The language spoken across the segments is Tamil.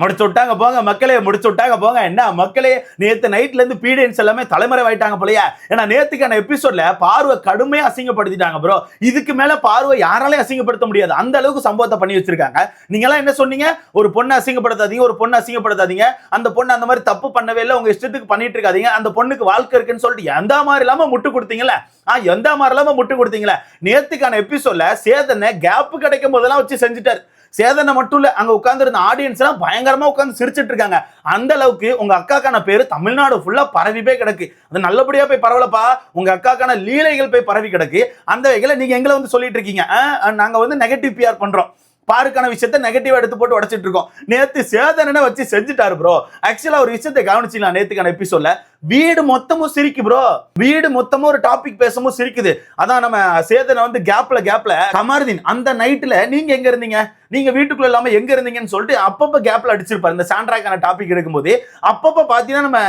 முடிச்சு விட்டாங்க போங்க மக்களே முடிச்சு விட்டாங்க போங்க. என்ன மக்களே நேற்று நைட்ல இருந்து பீடியன்ஸ் எல்லாமே தலைமுறை ஆயிட்டாங்க போலயா. ஏன்னா நேத்துக்கான எபிசோட்ல பார்வை கடுமையா அசிங்கப்படுத்திட்டாங்க ப்ரோ இதுக்கு மேல பார்வை யாராலையும் அசிங்கப்படுத்த முடியாது. அந்த அளவுக்கு சம்பவத்தை பண்ணி வச்சிருக்காங்க. நீங்க எல்லாம் என்ன சொன்னீங்க? ஒரு பொண்ணை அசிங்கப்படுத்தாதீங்க ஒரு பொண்ணை அசிங்கப்படுத்தாதீங்க. அந்த பொண்ணு அந்த மாதிரி தப்பு பண்ணவே இல்லை உங்க இஷ்டத்துக்கு பண்ணிட்டு இருக்காதீங்க. அந்த பொண்ணுக்கு வாழ்க்கை இருக்குன்னு சொல்லிட்டு எந்த மாதிரி இல்லாம முட்டு கொடுத்தீங்கல்ல? ஆ எந்த மாதிரி இல்லாம முட்டு கொடுத்தீங்களே நேத்துக்கான எபிசோட்ல சேதனை கேப் கிடைக்கும் போதெல்லாம் வச்சு செஞ்சுட்டாரு. சேதனை மட்டும் இல்லை அங்கே உட்காந்துருந்த ஆடியன்ஸ் எல்லாம் பயங்கரமாக உட்காந்து சிரிச்சிட்டு இருக்காங்க. அந்த அளவுக்கு உங்கள் அக்காக்கான பேர் தமிழ்நாடு ஃபுல்லாக பரவி போய் கிடக்கு. அது நல்லபடியாக போய் பரவலப்பா. உங்கள் அக்காக்கான லீலைகள் போய் பரவி கிடக்கு. அந்த வகையில் நீங்கள் எங்களை வந்து சொல்லிட்டு இருக்கீங்க. நாங்கள் வந்து நெகட்டிவ் பிஆர் பண்ணுறோம் பாருக்கான விஷயத்த நெகட்டிவ் எடுத்து போட்டு உடைச்சிட்டு இருக்கோம். நேத்து சேதனனை வச்சு செஞ்சுட்டாரு ப்ரோ ஆக்சுவலா ஒரு விஷயத்தை கவனிச்சிக்கலாம் நேத்துக்கான எபிசோட்ல வீடு மொத்தமும் சிரிக்கு ப்ரோ வீடு மொத்தமும் ஒரு டாபிக் பேசவும் சிரிக்குது. அதான் நம்ம சேதனை வந்து கேப்ல கேப்ல கமருதீன் அந்த நைட்ல நீங்க எங்க இருந்தீங்க? நீங்க வீட்டுக்குள்ள இல்லாம எங்க இருந்தீங்கன்னு சொல்லிட்டு அப்பப்ப கேப்ல அடிச்சிருப்பாரு. இந்த சாண்ட்ராக்கான டாபிக் எடுக்கும்போது அப்பப்ப பாத்தீங்கன்னா நம்ம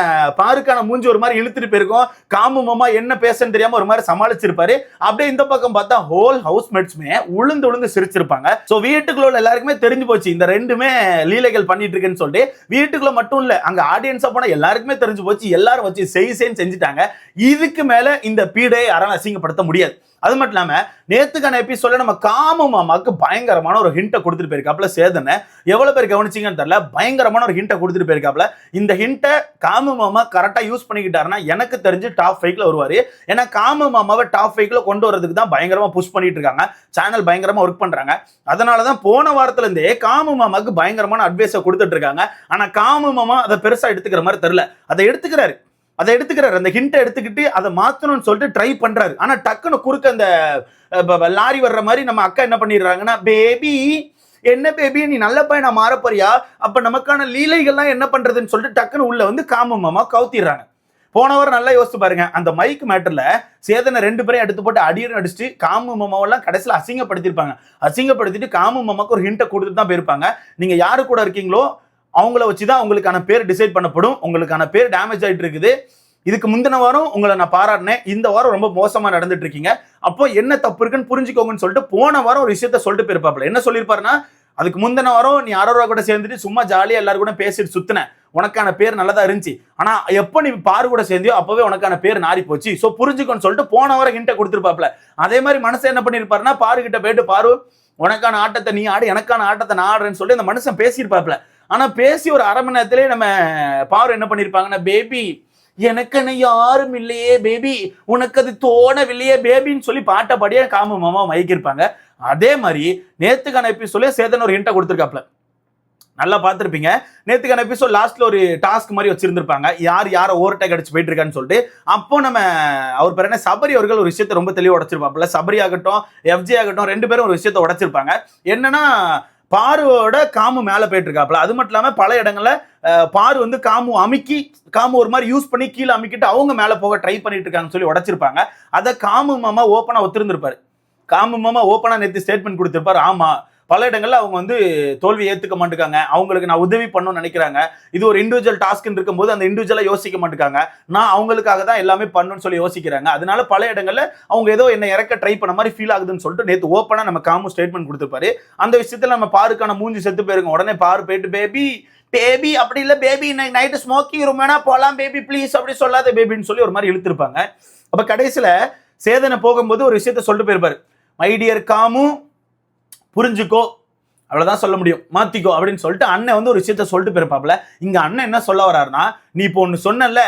பாருக்கான மூஞ்சி ஒரு மாதிரி இழுத்துட்டு போயிருக்கோம். காமுமமா என்ன பேசன்னு தெரியாம ஒரு மாதிரி சமாளிச்சிருப்பாரு. அப்படியே இந்த பக்கம் பார்த்தா ஹோல் ஹவுஸ் மேட்ஸ்மே உளுந்து உளுந்து சிரிச்சிருப்பாங்க. சோ வீட்டுக்குள்ள உள்ள எல்லாருக்குமே தெரிஞ்சு போச்சு. இந்த ரெண்டுமே லீலைகள் பண்ணிட்டு இருக்குன்னு சொல்லிட்டு வீட்டுக்குள்ள மட்டும் இல்ல அங்க ஆடியன்ஸா போனா எல்லாருக்குமே தெரிஞ்சு போச்சு. எல்லாரும் வச்சு செய் செஞ்சுட்டாங்க. இதுக்கு மேல இந்த பீடையை யாராலும் அசிங்கப்படுத்த முடியாது. அது மட்டும் இல்லாம நேத்துக்கான எபிசோட நம்ம காம மாமாக்கு பயங்கரமான ஒரு ஹிண்ட்டை கொடுத்துட்டு போயிருக்காப்ல சேதனை. எவ்வளவு பேர் கவனிச்சீங்கன்னு தெரியல பயங்கரமான ஒரு ஹிண்ட்டை கொடுத்துட்டு போயிருக்காப்ல இந்த ஹிண்ட்டை காம மாமா கரெக்டா யூஸ் பண்ணிக்கிட்டாருன்னா எனக்கு தெரிஞ்சு டாப் ஃபைவ்ல வருவாரு. ஏன்னா காம மாமாவை டாப் ஃபைவ்ல கொண்டு வரதுக்கு தான் பயங்கரமா புஷ் பண்ணிட்டு இருக்காங்க. சேனல் பயங்கரமா ஒர்க் பண்றாங்க. அதனாலதான் போன வாரத்துல இருந்தே காம மாமாக்கு பயங்கரமான அட்வைஸை கொடுத்துட்டு இருக்காங்க. ஆனா காம மாமா அதை பெருசா எடுத்துக்கிற மாதிரி தெரியல. அதை எடுத்துக்கிறாரு. அதை எடுத்துக்கிறாரு. அந்த ஹிண்ட்டை எடுத்துக்கிட்டு அதை மாற்றணும்னு சொல்லிட்டு ட்ரை பண்ணுறாரு ஆனால் டக்குன்னு குறுக்க அந்த லாரி வர்ற மாதிரி நம்ம அக்கா என்ன பண்ணிடுறாங்கன்னா பேபி என்ன பேபி? நீ நல்ல பையனா மாறப்போறியா? அப்போ நமக்கான லீலைகள்லாம் என்ன பண்ணுறதுன்னு சொல்லிட்டு டக்குன்னு உள்ளே வந்து காமு மாமா கவுத்திடுறாங்க. போன வாரம் நல்லா யோசிச்சு பாருங்க. அந்த மைக் மேட்டர்ல சேதனை ரெண்டு பேரையும் எடுத்து போட்டு அடியும் அடிச்சுட்டு காமு மாமாவெல்லாம் கடைசியில் அசிங்கப்படுத்திருப்பாங்க அசிங்கப்படுத்திட்டு காமு மாமாக்கு ஒரு ஹிண்ட்டை கொடுத்துட்டு தான் போயிருப்பாங்க. நீங்க யாரு கூட இருக்கீங்களோ அவங்கள வச்சு தான் உங்களுக்கான பேர் டிசைட் பண்ணப்படும். உங்களுக்கான பேர் டேமேஜ் ஆகிட்டு இருக்குது இதுக்கு முந்தின வாரம் உங்களை நான் பாராட்டினேன். இந்த வாரம் ரொம்ப மோசமாக நடந்துட்டு இருக்கீங்க அப்போ என்ன தப்பு இருக்குன்னு புரிஞ்சுக்கோங்கன்னு சொல்லிட்டு போன வாரம் ஒரு விஷயத்த சொல்லிட்டு போயிருப்பாப்ல என்ன சொல்லியிருப்பாருன்னா அதுக்கு முந்தின வாரம் நீ அரோரா கூட சேர்ந்துட்டு சும்மா ஜாலியாக எல்லாரும் கூட பேசிட்டு சுத்தின உனக்கான பேர் நல்லதா இருந்துச்சு. ஆனா எப்போ நீ பாரு கூட சேர்ந்தியோ அப்பவே உனக்கான பேர் நாரி போச்சு. ஸோ புரிஞ்சுக்கோன்னு சொல்லிட்டு போன வாரம் ஹிண்ட்டை கொடுத்துருப்பாப்ல அதே மாதிரி மனசை என்ன பண்ணியிருப்பாருன்னா பாரு கிட்ட போயிட்டு பாரு உனக்கான ஆட்டத்தை நீ ஆடு எனக்கான ஆட்டத்தை நான் ஆடுறேன்னு சொல்லி அந்த மனுஷன் பேசியிருப்பாப்ல ஆனால் பேசி ஒரு அரை மணி நேரத்திலே நம்ம பாரு என்ன பண்ணியிருப்பாங்கன்னா பேபி எனக்குன்னு யாரும் இல்லையே பேபி. உனக்கு அது தோணவில்லையே பேபின்னு சொல்லி பாட்டை பாடியே காம மாமா மயக்கியிருப்பாங்க அதே மாதிரி நேத்துக்கான எபிசோட்ல சேதன் ஒரு ஹிண்டை கொடுத்துருக்காப்ல நல்லா பார்த்துருப்பீங்க. நேத்துக்கான எபிசோட் லாஸ்ட்ல ஒரு டாஸ்க் மாதிரி வச்சிருந்திருப்பாங்க. யார் யாரை ஓவர்டேக் அடிச்சு போயிட்டு இருக்கான்னு சொல்லிட்டு. அப்போ நம்ம அவர் பேர் என்ன? சபரி அவர்கள் ஒரு விஷயத்தை ரொம்ப தெளிவாக உடச்சிருப்பாப்புல. சபரி ஆகட்டும் எஃப்ஜி ஆகட்டும் ரெண்டு பேரும் ஒரு விஷயத்தை உடச்சிருப்பாங்க. என்னன்னா பாருவோட காமு மேலே போயிட்டு இருக்காப்புல அது மட்டும் இல்லாமல் பல இடங்களில் பாரு வந்து காமு அமுக்கி காமு ஒரு மாதிரி யூஸ் பண்ணி கீழே அமுக்கிட்டு அவங்க மேலே போக ட்ரை பண்ணிட்டு இருக்காங்கன்னு சொல்லி உடைச்சிருப்பாங்க. அதை காமு மாமா ஓப்பனாக ஒத்திருந்திருப்பாரு. காமு மாமா ஓப்பனாக நேற்று ஸ்டேட்மெண்ட் கொடுத்துருப்பாரு. ஆமா பல இடங்களில் அவங்க வந்து தோல்வி ஏற்றுக்க மாட்டேங்காங்க அவங்களுக்கு நான் உதவி பண்ணணும்னு நினைக்கிறாங்க. இது ஒரு இண்டிவிஜுவல் டாஸ்க்னு இருக்கும்போது அந்த இண்டிவிஜுவலாக யோசிக்க மாட்டேங்காங்க நான் அவங்களுக்காக தான் எல்லாமே பண்ணணும்னு சொல்லி யோசிக்கிறாங்க. அதனால பல இடங்களில் அவங்க ஏதோ என்ன இறக்க ட்ரை பண்ண மாதிரி ஃபீல் ஆகுதுன்னு சொல்லிட்டு நேற்று ஓப்பனாக நம்ம காமு ஸ்டேட்மெண்ட் கொடுத்துருப்பாரு. அந்த விஷயத்தில் நம்ம பாருக்கான மூஞ்சி செத்து போயிருங்க உடனே பாரு போயிட்டு பேபி பேபி அப்படி இல்லை பேபி நைட்டு ஸ்மோக்கிங் ரூம் வேணா போகலாம் பேபி ப்ளீஸ் அப்படி சொல்லாத பேபின்னு சொல்லி ஒரு மாதிரி இழுத்துருப்பாங்க. அப்போ கடைசியில் சேதனை போகும்போது ஒரு விஷயத்த சொல்லிட்டு போயிருப்பாரு. மைடியர் காமு புரிஞ்சுக்கோ. அவ்வளோதான் சொல்ல முடியும். மாத்திக்கோ அப்படின்னு சொல்லிட்டு அண்ணன் வந்து ஒரு விஷயத்த சொல்லிட்டு போயிருப்பாப்ல இங்க அண்ணன் என்ன சொல்ல வர்றாருன்னா நீ இப்போ ஒன்று சொன்னல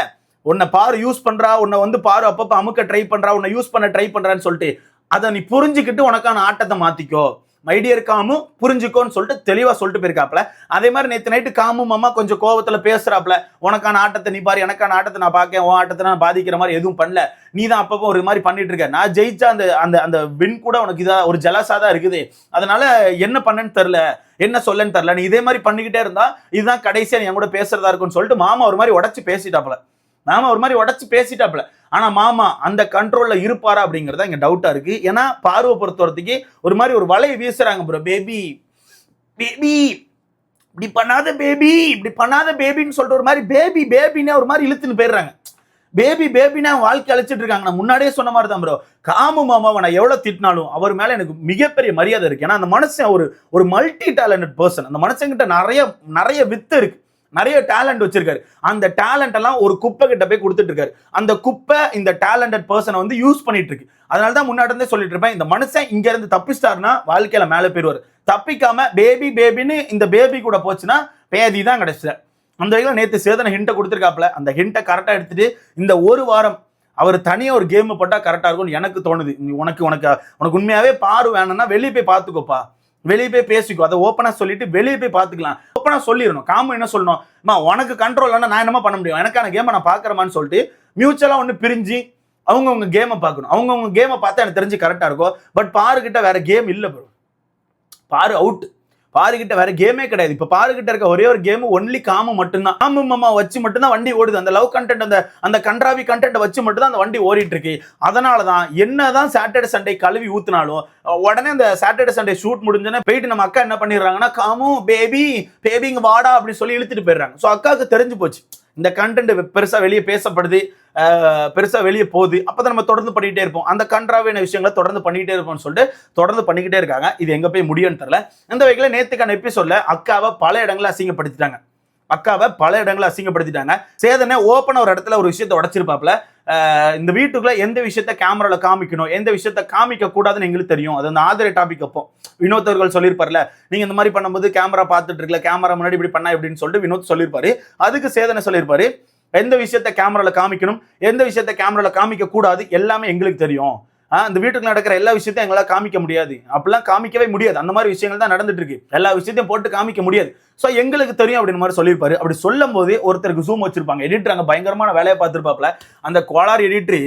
உன்னை பாரு யூஸ் பண்றா உன்னை வந்து பாரு அப்பப்போ அமுக்க ட்ரை பண்றா உன்னை யூஸ் பண்ண ட்ரை பண்றான்னு சொல்லிட்டு அதை நீ புரிஞ்சுக்கிட்டு உனக்கான ஆட்டத்தை மாத்திக்கோ. மைடியர் காமு புரிஞ்சுக்கோன்னு சொல்லிட்டு தெளிவாக சொல்லிட்டு போயிருக்காப்ல அதே மாதிரி நேற்று நைட்டு காமு மாமா கொஞ்சம் கோபத்தில் பேசுகிறாப்ல உனக்கான ஆட்டத்தை நீ பாரு எனக்கான ஆட்டத்தை நான் பார்க்கேன் உன் ஆட்டத்தை நான் பாதிக்கிற மாதிரி எதுவும் பண்ணல. நீ தான் அப்பப்போ ஒரு மாதிரி பண்ணிட்டு இருக்க. நான் ஜெயிச்சா அந்த அந்த அந்த வின் கூட உனக்கு இதாக ஒரு ஜலசா தான் இருக்குது. அதனால என்ன பண்ணேன்னு தெரில என்ன சொல்லன்னு தெரில நீ இதே மாதிரி பண்ணிக்கிட்டே இருந்தா இதுதான் கடைசியாக என் கூட பேசுறதா இருக்கும்னு சொல்லிட்டு மாமா ஒரு மாதிரி உடச்சி பேசிட்டாப்ல மாமா ஒரு மாதிரி உடச்சி பேசிட்டாப்ல ஆனால் மாமா அந்த கண்ட்ரோலில் இருப்பாரா அப்படிங்கிறத இங்கே டவுட்டாக இருக்குது ஏன்னா பார்வை பொறுத்த வரத்துக்கு ஒரு மாதிரி ஒரு வலையை வீசுகிறாங்க ப்ரோ பேபி பேபி இப்படி பண்ணாத பேபி இப்படி பண்ணாத பேபின்னு சொல்லிட்டு ஒரு மாதிரி பேபி பேபின்னே ஒரு மாதிரி இழுத்துன்னு போயிடுறாங்க. பேபி பேபினா வாழ்க்கை அழைச்சிட்டு இருக்காங்க. நான் முன்னாடியே சொன்ன மாதிரி தான் ப்ரோ காமு மாமாவை நான் எவ்வளோ திட்டினாலும் அவர் மேலே எனக்கு மிகப்பெரிய மரியாதை இருக்கு. ஏன்னா அந்த மனுஷன் ஒரு ஒரு மல்டி டேலண்டட் பர்சன் அந்த மனுஷங்கிட்ட நிறைய நிறைய வித்து இருக்கு. நிறைய டேலண்ட் வச்சிருக்காரு. அந்த டேலண்ட் எல்லாம் ஒரு குப்பை கிட்ட போய் கொடுத்துட்டு இருக்காரு. அந்த குப்பை இந்த டேலண்டட் பர்சனை வந்து யூஸ் பண்ணிட்டு இருக்கு. அதனால தான் முன்னாடி இருந்தே சொல்லிட்டு இருப்பேன் இந்த மனுஷன் இங்க இருந்து தப்பிச்சிட்டாருன்னா வாழ்க்கையில மேலே போயிருவாரு தப்பிக்காம பேபி பேபின்னு இந்த பேபி கூட போச்சுன்னா பேதி தான் கிடைச்சது. அந்த வகையில் நேற்று சேதனை ஹிண்ட்டை கொடுத்துருக்காப்புல. அந்த ஹிண்ட்டை கரெக்டாக எடுத்துட்டு இந்த ஒரு வாரம் அவர் தனியாக ஒரு கேம் போட்டால் கரெக்டாக இருக்கும்னு எனக்கு தோணுது. உனக்கு உனக்கு உனக்கு உண்மையாகவே பாரு வேணும்னா வெளியே போய் பார்த்துக்கோப்பா. வெளியே போய் பேசிக்கோ. அதை ஓப்பனாக சொல்லிட்டு வெளியே போய் பார்த்துக்கலாம். ஓப்பனாக சொல்லிடணும். காமன் என்ன சொல்லணும்? அம்மா உனக்கு கண்ட்ரோல் ஆனால் நான் என்னமா பண்ண முடியும்? எனக்கான கேமை நான் பார்க்குறேமான்னு சொல்லிட்டு மியூச்சுவலாக ஒன்று பிரிஞ்சு அவங்கவுங்க கேமை பார்க்கணும். அவங்கவுங்க கேமை பார்த்தா எனக்கு தெரிஞ்சு கரெக்டாக இருக்கும். பட் பாருக்கிட்ட வேற கேம் இல்லை ப்ரோ பாரு அவுட் பாருகிட்ட வேற கேமே கிடையாது. இப்ப பாருகிட்ட இருக்க ஒரே ஒரு கேம் ஒன்லி காமு மட்டும்தான். காமு மாமா வச்சு மட்டும்தான் வண்டி ஓடுது. அந்த லவ் கண்டென்ட் அந்த அந்த கன்றாவி கண்டென்ட் வச்சு மட்டும்தான் அந்த வண்டி ஓடிட்டு இருக்கு அதனால தான் என்னதான் சாட்டர்டே சண்டே கழுவி ஊத்துனாலும் உடனே அந்த சாட்டர்டே சண்டே ஷூட் முடிஞ்சோன்னே போயிட்டு நம்ம அக்கா என்ன பண்ணிடுறாங்கன்னா காமு பேபி பேபிங்க வாடா அப்படின்னு சொல்லி இழுத்துட்டு போயிடுறாங்க. ஸோ அக்காவுக்கு தெரிஞ்சு போச்சு. இந்த கண்டென்ட் பெருசாக வெளியே பேசப்படுது. பெருசாக வெளியே போகுது. அப்பதான் நம்ம தொடர்ந்து பண்ணிக்கிட்டே இருப்போம். அந்த கன்றாவியான விஷயங்களை தொடர்ந்து பண்ணிக்கிட்டே இருப்போம்னு சொல்லிட்டு தொடர்ந்து பண்ணிக்கிட்டே இருக்காங்க. இது எங்கே போய் முடியும்னு தெரில இந்த வகையில் நேற்றுக்கான எபிசோடில் அக்காவை பல இடங்களில் அசிங்கப்படுத்திட்டாங்க. அக்காவை பல இடங்களில் அசிங்கப்படுத்திட்டாங்க. சேதனை ஓப்பன் ஒரு இடத்துல ஒரு விஷயத்தை உடைச்சிருப்பாப்ல இந்த வீட்டுக்குள்ள எந்த விஷயத்த கேமராவில் காமிக்கணும்? எந்த விஷயத்த காமிக்க கூடாதுன்னு எங்களுக்கு தெரியும். அது அந்த ஆதரவு டாபிக் அப்போ. வினோத் அவர்கள் சொல்லியிருப்பார்ல நீங்க இந்த மாதிரி பண்ணும்போது கேமரா பார்த்துட்டு இருக்கல கேமரா முன்னாடி இப்படி பண்ணா எப்படின்னு சொல்லிட்டு வினோத் சொல்லியிருப்பாரு. அதுக்கு சேதனை சொல்லியிருப்பாரு. எந்த விஷயத்த கேமராவில் காமிக்கணும்? எந்த விஷயத்த கேமராவில் காமிக்கக்கூடாது? எல்லாமே எங்களுக்கு தெரியும். ஆஹ் இந்த வீட்டுக்கு நடக்கிற எல்லா விஷயத்தையும் எங்களால் காமிக்க முடியாது. அப்படிலாம் காமிக்கவே முடியாது. அந்த மாதிரி விஷயங்கள் தான் நடந்துட்டு இருக்கு. எல்லா விஷயத்தையும் போட்டு காமிக்க முடியாது. ஸோ எங்களுக்கு தெரியும் அப்படின்னு மாதிரி சொல்லியிருப்பாரு. அப்படி சொல்லும் போது ஒருத்தருக்கு ஜூம் வச்சிருப்பாங்க. எடிட்டர் அங்கே பயங்கரமான வேலையை பார்த்துருப்பாப்ல அந்த கோளார் எடிட்ரு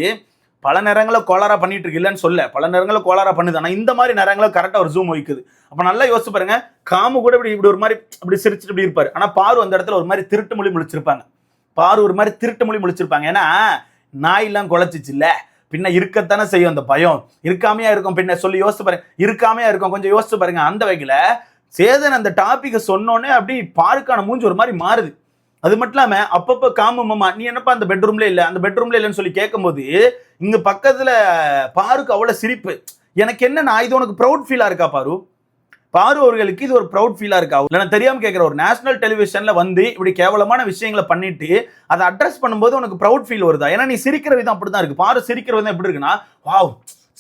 பல நேரங்களில் கோளாரா பண்ணிட்டு இருக்கு. இல்லைன்னு சொல்ல. பல நேரங்களில் கோளாரா பண்ணுது. ஆனால் இந்த மாதிரி நேரங்களில் கரெக்டாக ஒரு ஜூம் வைக்குது. அப்போ நல்லா யோசிச்சு பாருங்க. காமு கூட இப்படி இப்படி ஒரு மாதிரி அப்படி சிரிச்சுட்டு இப்படி இருப்பாரு. ஆனால் பாரு அந்த இடத்துல ஒரு மாதிரி திருட்டு மொழி முழிச்சிருப்பாங்க. பாரு ஒரு மாதிரி திருட்டு மொழி முழிச்சிருப்பாங்க. ஏன்னா நாயெல்லாம் குலைச்சிச்சு இல்லை பின்ன இருக்கத்தானே செய்யும் அந்த பயம். இருக்காமையா இருக்கும் பின்ன சொல்லி யோசிச்சு பாருங்க. இருக்காமையா இருக்கும் கொஞ்சம் யோசிச்சு பாருங்க. அந்த வகையில் சேதன் அந்த டாப்பிக்கை சொன்னோன்னே அப்படி பாருக்கான மூஞ்சி ஒரு மாதிரி மாறுது. அது மட்டும் இல்லாமல் அப்பப்போ காமம்மா நீ என்னப்பா அந்த பெட்ரூம்ல இல்லை? அந்த பெட்ரூம்ல இல்லைன்னு சொல்லி கேட்கும்போது இங்கே பக்கத்தில் பாருக்கு அவ்வளோ சிரிப்பு. எனக்கு என்ன நான் இது உனக்கு ப்ரௌட் ஃபீலாக இருக்கா பாரு? பாரு அவர்களுக்கு இது ஒரு ப்ரௌட் ஃபீலாக இருக்கா? இல்லை நான் தெரியாமல் கேட்குற ஒரு நேஷனல் டெலிவிஷனில் வந்து இப்படி கேவலமான விஷயங்களை பண்ணிட்டு அதை அட்ரஸ் பண்ணும்போது உனக்கு ப்ரௌட் ஃபீல் வருதா? ஏன்னா நீ சிரிக்கிற விதம் அப்படிதான் இருக்கு. பாரு சிரிக்கிற விதம் எப்படி இருக்குன்னா வாவ்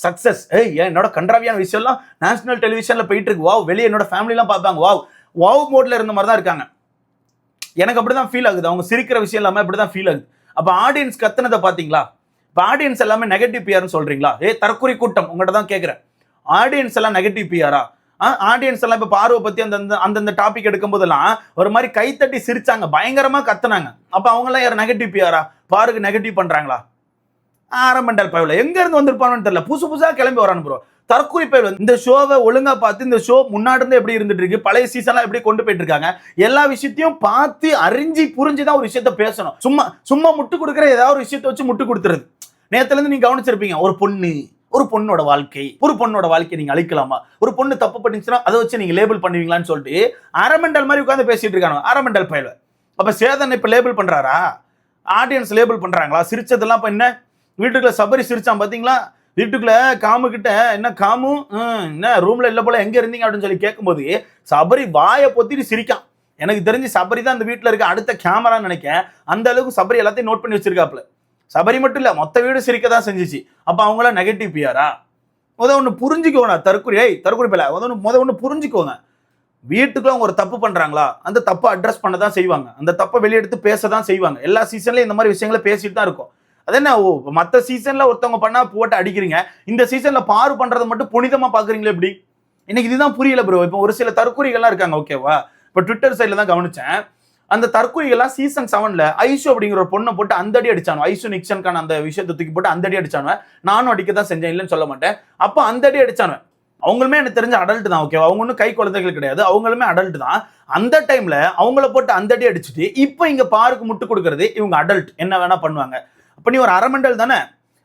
சக்ஸஸ் ஏய் என்னோட கன்றாவியான விஷயம்லாம் நேஷனல் டெலிவிஷனில் போயிட்டு இருக்கு வாவ் வெளியே என்னோட ஃபேமிலிலாம் பார்ப்பாங்க. வாவ் வாவ் மோட்ல இருந்த மாதிரி தான் இருக்காங்க. எனக்கு அப்படி தான் ஃபீல் ஆகுது. அவங்க சிரிக்கிற விஷயம் இல்லாமல் அப்படி தான் ஃபீல் ஆகுது. அப்போ ஆடியன்ஸ் கத்துனதை பார்த்தீங்களா? இப்போ ஆடியன்ஸ் எல்லாமே நெகட்டிவ் பிஆர்னு சொல்கிறீங்களா ஏ தற்கொலை கூட்டம். உங்கள்கிட்ட தான் கேட்குறேன் ஆடியன்ஸ் எல்லாம் நெகட்டிவ் பிஆரா ஆடியன்ஸ் எல்லாம் இப்போ பார்வை பற்றி அந்த அந்தந்த டாபிக் எடுக்கும் போதெல்லாம் ஒரு மாதிரி கைத்தட்டி சிரிச்சாங்க. பயங்கரமாக கத்துனாங்க. அப்போ அவங்களாம் யார் நெகட்டிவ் பிஆரா பாருக்கு நெகட்டிவ் பண்ணுறாங்களா ஆரம்பண்டல் பயவில். எங்கேருந்து இருந்து தெரியல. புதுசு புதுசாக கிளம்பி வரானு ப்ரோ தற்கொலை பயவில். இந்த ஷோவை ஒழுங்காக பார்த்து இந்த ஷோ முன்னாடி இருந்து எப்படி இருந்துட்டு இருக்கு? பழைய சீசன்லாம் எப்படி கொண்டு போயிட்டு இருக்காங்க? எல்லா விஷயத்தையும் பார்த்து அறிஞ்சு புரிஞ்சு தான் ஒரு விஷயத்த பேசணும். சும்மா சும்மா முட்டு கொடுக்குற ஏதாவது ஒரு விஷயத்த வச்சு முட்டு கொடுத்துருது நேற்றுலேருந்து நீங்கள் கவனிச்சிருப்பீங்க. ஒரு பொண்ணு. ஒரு பொண்ணோட வாழ்க்கை ஒரு பொண்ணோட வாழ்க்கையை நீங்க அழிக்கலாமா? ஒரு பொண்ணு தப்பு பண்ணிச்சுன்னா அதை வச்சு நீங்க லேபிள் பண்ணுவீங்களான்னு சொல்லிட்டு அரமெண்டல் மாதிரி உட்காந்து பேசிட்டு இருக்காங்க. அரமெண்டல் பயில அப்ப சேதன் இப்ப லேபிள் பண்றாரா? ஆடியன்ஸ் லேபிள் பண்றாங்களா? சிரிச்சதெல்லாம் இப்ப என்ன? வீட்டுக்குள்ள சபரி சிரிச்சான் பாத்தீங்களா? வீட்டுக்குள்ள காமு கிட்ட என்ன காமு? என்ன ரூம்ல இல்ல போல எங்க இருந்தீங்க? அப்படின்னு சொல்லி கேட்கும்போது சபரி வாயை பொத்திட்டு சிரிக்கான். எனக்கு தெரிஞ்சு சபரி தான் அந்த வீட்டுல இருக்க அடுத்த கேமரான்னு நினைக்கிறேன். அந்த அளவுக்கு சபரி எல்லாத்தையும் நோட் பண்ணி வச்சிருக்காப்ல சபரி மட்டும் இல்லை மொத்த வீடு சிரிக்க தான் செஞ்சுச்சு. அப்போ அவங்களாம் நெகட்டிவ் பிஆரா முத ஒன்று புரிஞ்சுக்கோங்க தற்கொலை ஏய் தற்கொலை பிள்ளை முத ஒன்று முத ஒன்று புரிஞ்சுக்கோங்க. வீட்டுக்குள்ள அவங்க ஒரு தப்பு பண்ணுறாங்களா அந்த தப்பை அட்ரஸ் பண்ண தான் செய்வாங்க. அந்த தப்பை வெளியெடுத்து பேச தான் செய்வாங்க. எல்லா சீசன்லையும் இந்த மாதிரி விஷயங்களை பேசிட்டு தான் இருக்கும். அது என்ன ஓ மற்ற சீசனில் ஒருத்தவங்க பண்ணால் போட்டு அடிக்கிறீங்க. இந்த சீசனில் பாரு பண்ணுறதை மட்டும் புனிதமாக பார்க்குறீங்களே எப்படி? இன்னைக்கு இதுதான் புரியல ப்ரோ இப்போ ஒரு சில தற்கொலைகள்லாம் இருக்காங்க ஓகேவா இப்போ ட்விட்டர் சைடில் தான் கவனித்தேன் அந்த தற்கொலைகள்லாம் சீசன் செவன்ல ஐஷு அப்படிங்கிற ஒரு பொண்ணை போட்டு அந்த அடி அடிச்சானோ ஐஷு நிக்சனுக்கான அந்த விஷயத்தை தூக்கி போட்டு அந்த அடி அடிச்சானோ நானும் அடிக்க தான் செஞ்சேன் இல்லைன்னு சொல்ல மாட்டேன். அப்போ அந்த அடி அடிச்சானோ அவங்களுமே எனக்கு தெரிஞ்ச அடல்ட் தான் ஓகேவா அவங்க ஒன்றும் கை குழந்தைகள் கிடையாது. அவங்களுமே அடல்ட் தான். அந்த டைம்ல அவங்கள போட்டு அந்த அடி அடிச்சுட்டு இப்போ இங்க பாருக்கு முட்டு கொடுக்கறது இவங்க அடல்ட் என்ன வேணா பண்ணுவாங்க. அப்ப நீ ஒரு அரமண்டல் தானே?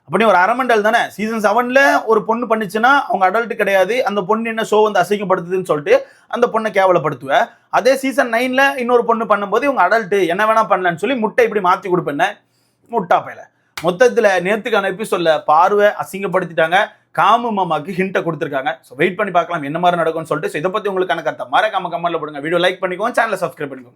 அப்படி ஒரு அரமண்டல் தானே? சீசன் செவனில் ஒரு பொண்ணு பண்ணிச்சுன்னா அவங்க அடல்ட் கிடையாது. அந்த பொண்ணு என்ன ஷோ வந்து அசிங்கப்படுத்துதுன்னு சொல்லிட்டு அந்த பொண்ணை கேவலப்படுத்துவேன் அதே சீசன் நைனில் இன்னொரு பொண்ணு பண்ணும்போது இவங்க அடல்ட்டு என்ன வேணால் பண்ணலான்னு சொல்லி முட்டை இப்படி மாற்றி கொடுப்பேன். முட்டா பையில. மொத்தத்தில் நேற்றுக்கான எபிசோடில் பார்வை அசிங்கப்படுத்திட்டாங்க. காமு மாமாக்கு ஹிண்ட்டை கொடுத்துருக்காங்க. ஸோ வெயிட் பண்ணி பார்க்கலாம் என்ன மாதிரி நடக்கும்னு சொல்லிட்டு. ஸோ இதை பற்றி உங்களுக்கான கருத்தை மறக்காம கமெண்ட்டில் போடுங்க. வீடியோ லைக் பண்ணிக்கோங்க சேனலை சப்ஸ்கிரைப் பண்ணிக்கோங்க.